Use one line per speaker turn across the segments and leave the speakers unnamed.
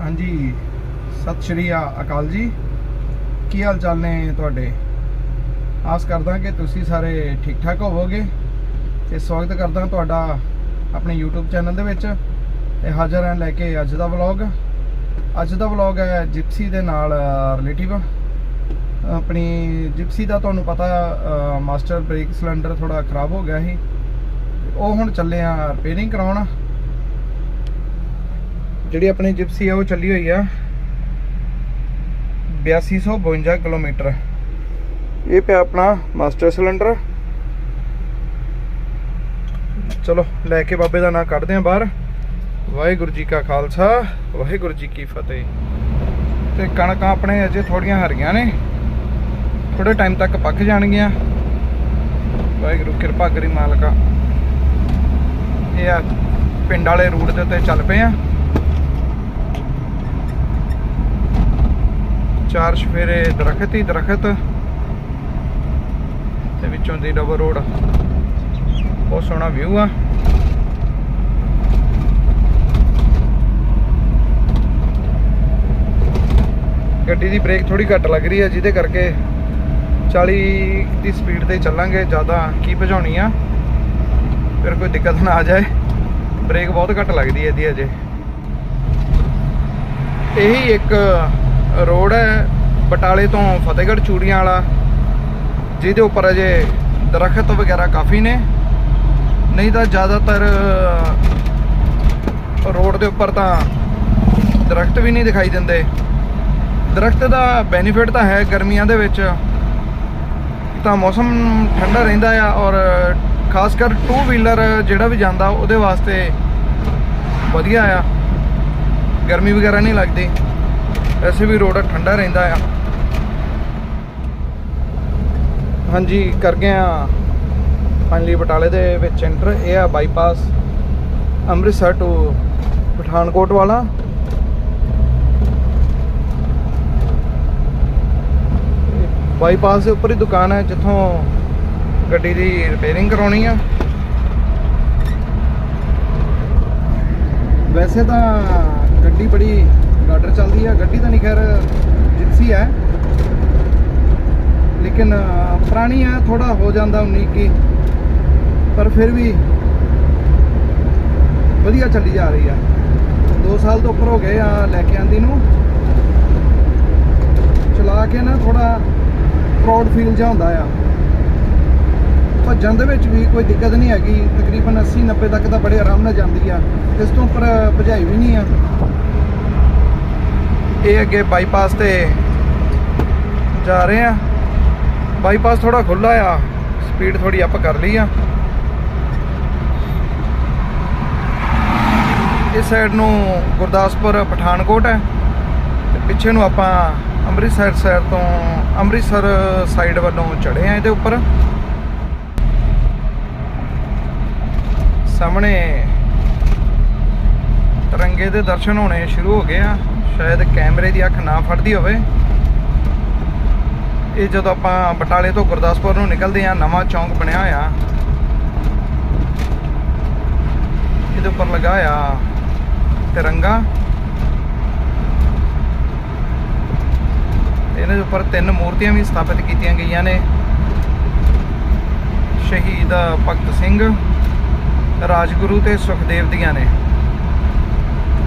ਹਾਂਜੀ, ਸਤਿ ਸ਼੍ਰੀ ਅਕਾਲ ਜੀ। ਕੀ ਹਾਲ ਚਾਲ ਨੇ ਤੁਹਾਡੇ? ਆਸ ਕਰਦਾ ਕਿ ਤੁਸੀਂ ਸਾਰੇ ਠੀਕ ਠਾਕ ਹੋਵੋਗੇ ਤੇ ਸਵਾਗਤ ਕਰਦਾ ਤੁਹਾਡਾ ਆਪਣੇ YouTube ਚੈਨਲ ਦੇ ਵਿੱਚ ਤੇ ਹਾਜ਼ਰ ਹਾਂ ਲੈ ਕੇ ਅੱਜ ਦਾ ਵਲੌਗ। ਅੱਜ ਦਾ ਵਲੌਗ ਹੈ ਜਿਪਸੀ ਦੇ ਨਾਲ ਰਿਲੇਟਿਵ ਆਪਣੀ ਜਿਪਸੀ ਦਾ ਤੁਹਾਨੂੰ ਪਤਾ ਮਾਸਟਰ ਬ੍ਰੇਕ ਸਿਲੰਡਰ ਥੋੜਾ ਖਰਾਬ ਹੋ ਗਿਆ ਸੀ। ਉਹ ਹੁਣ ਚੱਲੇ ਆ ਰਿਪੇਅਰਿੰਗ ਕਰਾਉਣ। ਜਿਹੜੀ ਆਪਣੀ ਜਿਪਸੀ ਆ, ਉਹ ਚੱਲੀ ਹੋਈ ਆ। 8252 ਕਿਲੋਮੀਟਰ। ਇਹ ਪਿਆ ਆਪਣਾ ਮਾਸਟਰ ਸਿਲੰਡਰ। ਚਲੋ, ਲੈ ਕੇ ਬਾਬੇ ਦਾ ਨਾਂ ਕੱਢਦੇ ਆ ਬਾਹਰ। ਵਾਹਿਗੁਰੂ ਜੀ ਕਾ ਖਾਲਸਾ, ਵਾਹਿਗੁਰੂ ਜੀ ਕੀ ਫਤਿਹ। ਤੇ ਕਣਕਾਂ ਆਪਣੇ ਅਜੇ ਥੋੜੀਆਂ ਹਰੀਆਂ ਨੇ। ਥੋੜੇ ਟਾਈਮ ਤੱਕ ਪੱਕ ਜਾਣਗੀਆਂ। ਵਾਹਿਗੁਰੂ, ਕਿਰਪਾ ਕਰੀ ਮਾਲਕਾ। ਇਹ ਆ ਪਿੰਡ ਵਾਲੇ ਰੂਟ ਦੇ ਉੱਤੇ ਚੱਲ ਪਏ ਆ। ਚਾਰ ਸਫੇਰੇ ਦਰਖਤ ਹੀ ਦਰਖਤ। ਤੇ ਵਿੱਚੋਂ ਦੀ ਡਬਲ ਰੋਡ ਬਹੁਤ ਸੋਹਣਾ ਵਿਊ ਆ। ਗੱਡੀ ਦੀ ਬ੍ਰੇਕ ਥੋੜੀ ਘੱਟ ਲੱਗ ਰਹੀ ਹੈ ਜਿਹਦੇ ਕਰਕੇ 40 ਦੀ ਸਪੀਡ ਤੇ ਚੱਲਾਂਗੇ, ਜ਼ਿਆਦਾ ਕੀ ਭਜਾਉਣੀ ਆ। ਫਿਰ ਕੋਈ ਦਿੱਕਤ ਨਾ ਆ ਜਾਏ। ਬ੍ਰੇਕ ਬਹੁਤ ਘੱਟ ਲੱਗਦੀ ਹੈ ਇਹਦੀ ਅਜੇ। ਇਹੀ ਇੱਕ ਰੋਡ ਹੈ ਬਟਾਲੇ ਤੋਂ ਫਤਿਹਗੜ੍ਹ ਚੂੜੀਆਂ ਵਾਲਾ, ਜਿਹਦੇ ਉੱਪਰ ਅਜੇ ਦਰਖਤ ਵਗੈਰਾ ਕਾਫੀ ਨੇ। ਨਹੀਂ ਤਾਂ ਜ਼ਿਆਦਾਤਰ ਰੋਡ ਦੇ ਉੱਪਰ ਤਾਂ ਦਰਖਤ ਵੀ ਨਹੀਂ ਦਿਖਾਈ ਦਿੰਦੇ। ਦਰਖਤ ਦਾ ਬੈਨੀਫਿਟ ਤਾਂ ਹੈ ਗਰਮੀਆਂ ਦੇ ਵਿੱਚ। ਤਾਂ ਮੌਸਮ ਠੰਡਾ ਰਹਿੰਦਾ ਆ ਔਰ ਖਾਸ ਕਰ ਟੂ ਵੀਲਰ ਜਿਹੜਾ ਵੀ ਜਾਂਦਾ ਉਹਦੇ ਵਾਸਤੇ ਵਧੀਆ ਆ। ਗਰਮੀ ਵਗੈਰਾ ਨਹੀਂ ਲੱਗਦੀ। ਵੈਸੇ ਵੀ ਰੋਡ ਠੰਡਾ ਰਹਿੰਦਾ ਆ। ਹਾਂਜੀ, ਕਰ ਗਏ ਆ। ਫਾਈਨਲੀ ਬਟਾਲੇ ਦੇ ਵਿੱਚ ਐਂਟਰ ਇਹ ਆ ਬਾਈਪਾਸ ਅੰਮ੍ਰਿਤਸਰ ਟੂ ਪਠਾਨਕੋਟ ਵਾਲਾ। ਬਾਈਪਾਸ ਦੇ ਉੱਪਰ ਹੀ ਦੁਕਾਨ ਹੈ, ਜਿੱਥੋਂ ਗੱਡੀ ਦੀ ਰਿਪੇਅਰਿੰਗ ਕਰਾਉਣੀ ਆ। ਵੈਸੇ ਤਾਂ ਗੱਡੀ ਬੜੀ ਗਾਡਰ ਚੱਲਦੀ ਆ। ਗੱਡੀ ਤਾਂ ਨਹੀਂ ਖੈਰ ਜਿਪਸੀ ਹੈ। ਲੇਕਿਨ ਪੁਰਾਣੀ ਹੈ ਥੋੜਾ ਹੋ ਜਾਂਦਾ 19 ਕੀ। ਪਰ ਫਿਰ ਵੀ ਵਧੀਆ ਚੱਲੀ ਜਾ ਰਹੀ ਆ। 2 ਸਾਲ ਤੋਂ ਉੱਪਰ ਹੋ ਗਏ ਆ ਲੈ ਕੇ ਆਂਦੀ ਨੂੰ। ਚਲਾ ਕੇ ਨਾ ਥੋੜਾ ਪ੍ਰਾਊਡ ਫੀਲ ਜਿਹਾ ਹੁੰਦਾ ਆ। ਭੱਜਣ ਦੇ ਵਿੱਚ ਵੀ ਕੋਈ ਦਿੱਕਤ ਨਹੀਂ ਹੈਗੀ। ਤਕਰੀਬਨ 80 90 ਤੱਕ ਤਾਂ ਬੜੇ ਆਰਾਮ ਨਾਲ ਜਾਂਦੀ ਆ। ਇਸ ਤੋਂ ਉੱਪਰ ਭਜਾਈ ਵੀ ਨਹੀਂ ਆ। ਇਹ ਅੱਗੇ ਬਾਈਪਾਸ ਤੇ ਜਾ ਰਹੇ ਆ। ਬਾਈਪਾਸ ਥੋੜਾ ਖੁੱਲਾ ਆ। ਸਪੀਡ ਥੋੜੀ ਅਪ ਕਰ ਲਈ ਆ। ਇਸ ਸਾਈਡ ਨੂੰ ਗੁਰਦਾਸਪੁਰ ਪਠਾਨਕੋਟ ਹੈ। ਤੇ ਪਿੱਛੇ ਨੂੰ ਆਪਾਂ ਅੰਮ੍ਰਿਤਸਰ ਸਾਈਡ ਤੋਂ ਅੰਮ੍ਰਿਤਸਰ ਸਾਈਡ ਵੱਲੋਂ ਚੜ੍ਹੇ ਆ ਇਹਦੇ ਉੱਪਰ। ਸਾਹਮਣੇ ਤਿਰੰਗੇ ਦੇ ਦਰਸ਼ਨ ਹੋਣੇ ਸ਼ੁਰੂ ਹੋ ਗਏ ਆ। ਸ਼ਾਇਦ ਕੈਮਰੇ ਦੀ ਅੱਖ ਨਾ ਫੜਦੀ ਹੋਵੇ। ਇਹ ਜਦੋਂ ਆਪਾਂ ਬਟਾਲੇ ਤੋਂ ਗੁਰਦਾਸਪੁਰ ਨੂੰ ਨਿਕਲਦੇ ਆ, ਨਵਾਂ ਚੌਂਕ ਬਣਿਆ ਹੋਇਆ। ਇਹਦੇ ਉੱਪਰ ਲੱਗਾ ਆ ਤਿਰੰਗਾ। ਇਹਨਾਂ ਦੇ ਉੱਪਰ ਤਿੰਨ ਮੂਰਤੀਆਂ ਵੀ ਸਥਾਪਿਤ ਕੀਤੀਆਂ ਗਈਆਂ ਨੇ। ਸ਼ਹੀਦ ਭਗਤ ਸਿੰਘ ਰਾਜਗੁਰੂ ਤੇ ਸੁਖਦੇਵ ਦੀਆਂ ਨੇ।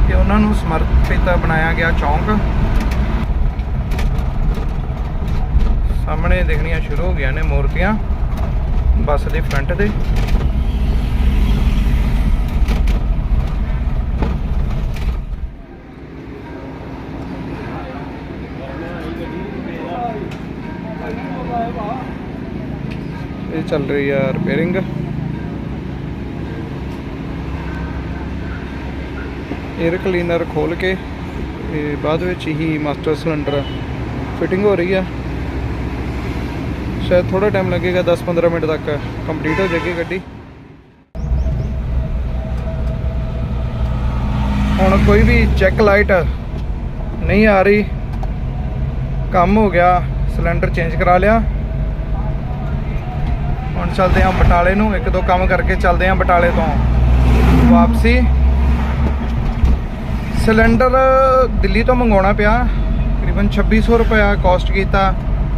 ਤੇ ਉਹਨਾਂ ਨੂੰ ਸਮਰਪਿਤ ਬਣਾਇਆ ਗਿਆ ਚੌਂਕ। ਸਾਹਮਣੇ ਦਿਖਣੀਆਂ ਸ਼ੁਰੂ ਹੋ ਗਈਆਂ ਨੇ ਮੂਰਤੀਆਂ, ਬੱਸ ਦੇ ਫਰੰਟ ਤੇ। ਇਹ ਚੱਲ ਰਹੀ ਆ ਰਿਪੇਅਰਿੰਗ 에ਅਰ ਕਲੀਨਰ ਖੋਲ ਕੇ ਤੇ ਬਾਅਦ ਵਿੱਚ ਹੀ ਮਾਸਟਰ ਸਿਲੰਡਰ ਫਿਟਿੰਗ ਹੋ ਰਹੀ ਆ। ਸ਼ਾਇਦ ਥੋੜਾ ਟਾਈਮ ਲੱਗੇਗਾ 10-15 ਮਿੰਟ ਤੱਕ ਕੰਪਲੀਟ ਹੋ ਜਾਏਗੀ ਗੱਡੀ। ਹੁਣ ਕੋਈ ਵੀ ਚੈੱਕ ਲਾਈਟ ਨਹੀਂ ਆ ਰਹੀ। ਕੰਮ ਹੋ ਗਿਆ ਸਿਲੰਡਰ ਚੇਂਜ ਕਰਾ ਲਿਆ। ਹੁਣ ਚੱਲਦੇ ਹਾਂ ਬਟਾਲੇ ਨੂੰ, ਇੱਕ ਦੋ ਕੰਮ ਕਰਕੇ ਚੱਲਦੇ ਹਾਂ ਬਟਾਲੇ ਤੋਂ ਵਾਪਸੀ। ਸਿਲੰਡਰ ਦਿੱਲੀ ਤੋਂ ਮੰਗਵਾਉਣਾ ਪਿਆ। ਤਕਰੀਬਨ 2600 ਰੁਪਇਆ ਕਾਸਟ ਕੀਤਾ।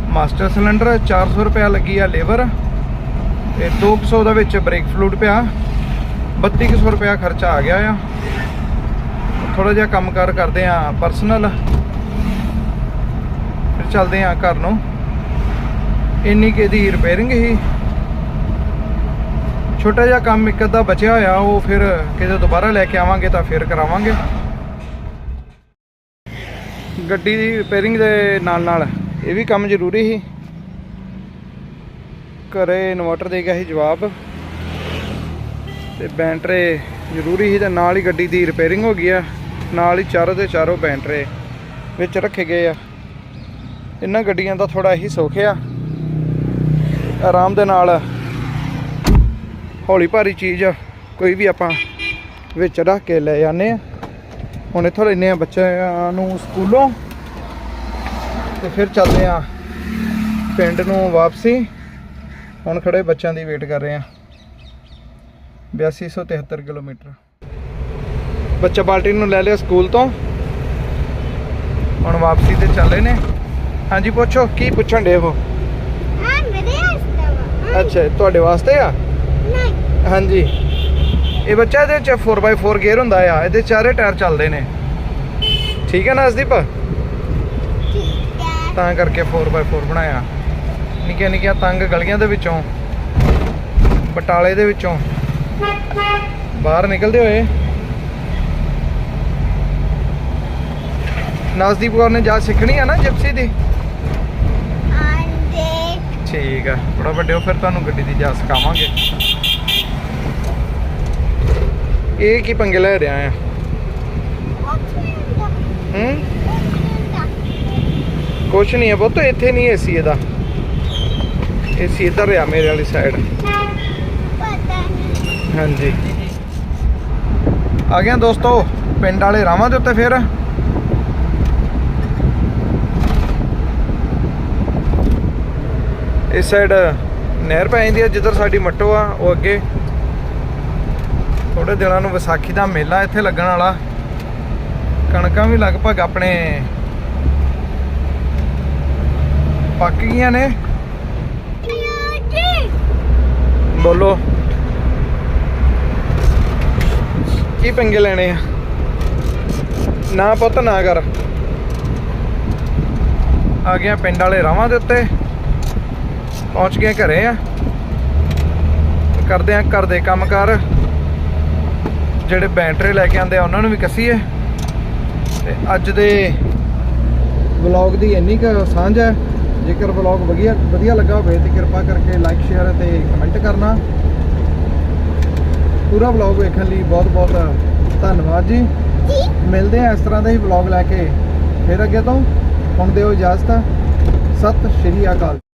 ਮਾਸਟਰ ਸਿਲੰਡਰ 400 ਰੁਪਇਆ ਲੱਗੀ ਆ ਲੇਬਰ ਤੇ 200 ਦਾ ਵਿੱਚ ਬ੍ਰੇਕ ਫਲੂਇਡ ਪਿਆ। 3200 ਰੁਪਇਆ ਖਰਚਾ ਆ ਗਿਆ ਆ। ਥੋੜਾ ਜਿਹਾ ਕੰਮਕਾਰ ਕਰਦੇ ਆ ਪਰਸਨਲ ਫਿਰ ਚੱਲਦੇ ਆ ਘਰ ਨੂੰ। ਇੰਨੀ ਕਿ ਦੀ ਰਿਪੇਅਰਿੰਗ ਹੀ। ਛੋਟਾ ਜਿਹਾ ਕੰਮ ਇੱਕ ਅੱਧਾ ਬਚਿਆ ਹੋਇਆ, ਉਹ ਫਿਰ ਕਿਤੇ ਦੁਬਾਰਾ ਲੈ ਕੇ ਆਵਾਂਗੇ ਤਾਂ ਫਿਰ ਕਰਾਵਾਂਗੇ। ਗੱਡੀ ਦੀ ਰਿਪੇਅਰਿੰਗ ਦੇ ਨਾਲ ਨਾਲ ਇਹ ਵੀ ਕੰਮ ਜ਼ਰੂਰੀ ਸੀ। ਘਰੇ ਇਨਵਰਟਰ ਦੇ ਗਿਆ ਸੀ ਜਵਾਬ। ਤੇ ਬੈਂਟਰੇ ਜ਼ਰੂਰੀ ਸੀ ਤੇ ਨਾਲ ਹੀ ਗੱਡੀ ਦੀ ਰਿਪੇਅਰਿੰਗ ਹੋ ਗਈ ਆ। ਨਾਲ ਹੀ ਚਾਰੋਂ ਦੇ ਚਾਰੋਂ ਬੈਂਟਰੇ ਵਿੱਚ ਰੱਖੇ ਗਏ ਆ। ਇਹਨਾਂ ਗੱਡੀਆਂ ਦਾ ਥੋੜਾ ਇਹੀ ਸੁੱਖ ਆ। ਆਰਾਮ ਦੇ ਨਾਲ ਹੌਲੀ ਭਾਰੀ ਚੀਜ਼ ਕੋਈ ਵੀ ਆਪਾਂ ਵਿੱਚ ਰੱਖ ਕੇ ਲੈ ਜਾਂਦੇ ਆ। ਹੁਣ ਇੱਥੋਂ ਲੈਨੇ ਆ ਬੱਚਿਆਂ ਨੂੰ ਸਕੂਲੋਂ। ਤੇ ਫਿਰ ਚੱਲਦੇ ਆ ਪਿੰਡ ਨੂੰ ਵਾਪਸੀ। ਹੁਣ ਖੜੇ ਬੱਚਿਆਂ ਦੀ ਵੇਟ ਕਰ ਰਹੇ ਆ 8273 ਕਿਲੋਮੀਟਰ। ਬੱਚਾ ਬਾਲਟੀ ਨੂੰ ਲੈ ਲਿਆ ਸਕੂਲ ਤੋਂ। ਹੁਣ ਵਾਪਸੀ ਤੇ ਚੱਲੇ ਨੇ। ਹਾਂਜੀ ਪੁੱਛੋ ਕੀ ਪੁੱਛਣ ਦੇ ਉਹ
ਹਾਂ ਮੇਰੇ ਹਸਤਾ
ਅੱਛਾ ਤੁਹਾਡੇ ਵਾਸਤੇ ਆ?
ਨਹੀਂ।
ਹਾਂਜੀ। ਇਹ ਬੱਚਾ ਇਹਦੇ ਚ 4x4 ਗੇਅਰ ਹੁੰਦਾ ਆ ਇਹਦੇ ਚਾਰੇ ਟਾਇਰ ਚੱਲਦੇ ਨੇ। ਠੀਕ ਹੈ ਨਾ ਅਸਦੀਪ ਤਾਂ ਕਰਕੇ 4x4 ਬਣਾਇਆ। ਨਿੱਕੀਆਂ ਨਿੱਕੀਆਂ ਤੰਗ ਗਲੀਆਂ ਦੇ ਵਿੱਚੋਂ ਬਟਾਲੇ ਦੇ ਵਿੱਚੋਂ। ਬਾਹਰ ਨਿਕਲਦੇ ਹੋਏ। ਨਵਦੀਪ ਕੌਰ ਨੇ ਜਾ ਸਿੱਖਣੀ ਆ ਨਾ ਜਿਪਸੀ ਦੀ? ਠੀਕ ਆ ਬੜਾ ਵੱਡੇ ਹੋ ਫਿਰ ਤੁਹਾਨੂੰ ਗੱਡੀ ਦੀ ਜਾ ਸਿਖਾਵਾਂਗੇ। ਇਹ ਕੀ ਪੰਗੇ ਲੈ ਰਿਹਾ ਆ
ਓਕੇਂਦਾ
ਹੂੰ?
ਓਕੇਂਦਾ
ਕੁਛ ਨਹੀਂ ਹੈ ਪੁੱਤ, ਇੱਥੇ ਨਹੀਂ ਏਸੀ ਇਹਦਾ। ਏਸੀ ਇੱਧਰ ਆ ਮੇਰੇ ਵਾਲੀ ਸਾਈਡ ਹਾਂਜੀ। ਆ ਗਿਆ ਦੋਸਤੋ, ਪਿੰਡ ਵਾਲੇ ਰਾਵਾਂ ਦੇ ਉੱਤੇ ਫਿਰ। ਇਸ ਸਾਈਡ ਨਹਿਰ ਪੈ ਜਾਂਦੀ ਹੈ, ਜਿੱਧਰ ਸਾਡੀ ਮੱਟੋ ਆ, ਉਹ ਅੱਗੇ। ਥੋੜੇ ਦਿਨਾਂ ਨੂੰ ਵਿਸਾਖੀ ਦਾ ਮੇਲਾ ਇੱਥੇ ਲੱਗਣ ਵਾਲਾ। ਕਣਕਾਂ ਵੀ ਲਗਭਗ ਆਪਣੇ ਪੱਕ ਗਈਆਂ ਨੇ। ਬੋਲੋ। ਕੀ ਪੰਗੇ ਲੈਣੇ ਆ? ਨਾ ਪੁੱਤ, ਨਾ ਕਰ। ਆ ਗਿਆ ਪਿੰਡ ਵਾਲੇ ਰਾਵਾਂ ਦੇ ਉੱਤੇ। ਪਹੁੰਚ ਗਏ ਘਰੇ ਆ। ਕਰਦੇ ਆ ਘਰ ਦੇ ਕੰਮ ਕਰ ਜਿਹੜੇ ਬੈਟਰੀ ਲੈ ਕੇ ਆਂਦੇ ਆ, ਉਹਨਾਂ ਨੂੰ ਵੀ ਕੱਸੀਏ। ਤੇ ਅੱਜ ਦੇ ਵਲੌਗ ਦੀ ਇੰਨੀ ਕੁ ਸਾਂਝ ਹੈ। ਜੇਕਰ ਵਲੌਗ ਵਧੀਆ ਵਧੀਆ ਲੱਗਾ ਹੋਵੇ ਤੇ ਕਿਰਪਾ ਕਰਕੇ ਲਾਈਕ ਸ਼ੇਅਰ ਤੇ ਕਮੈਂਟ ਕਰਨਾ। ਪੂਰਾ ਵਲੌਗ ਵੇਖਣ ਲਈ ਬਹੁਤ ਬਹੁਤ ਧੰਨਵਾਦ
ਜੀ।
ਮਿਲਦੇ ਆ ਇਸ ਤਰ੍ਹਾਂ ਦਾ ਹੀ ਵਲੌਗ ਲੈ ਕੇ। ਫਿਰ ਅੱਗੇ ਤੋਂ ਹੁਣ ਦਿਓ ਇਜਾਜ਼ਤ। ਸਤਿ ਸ਼੍ਰੀ ਅਕਾਲ।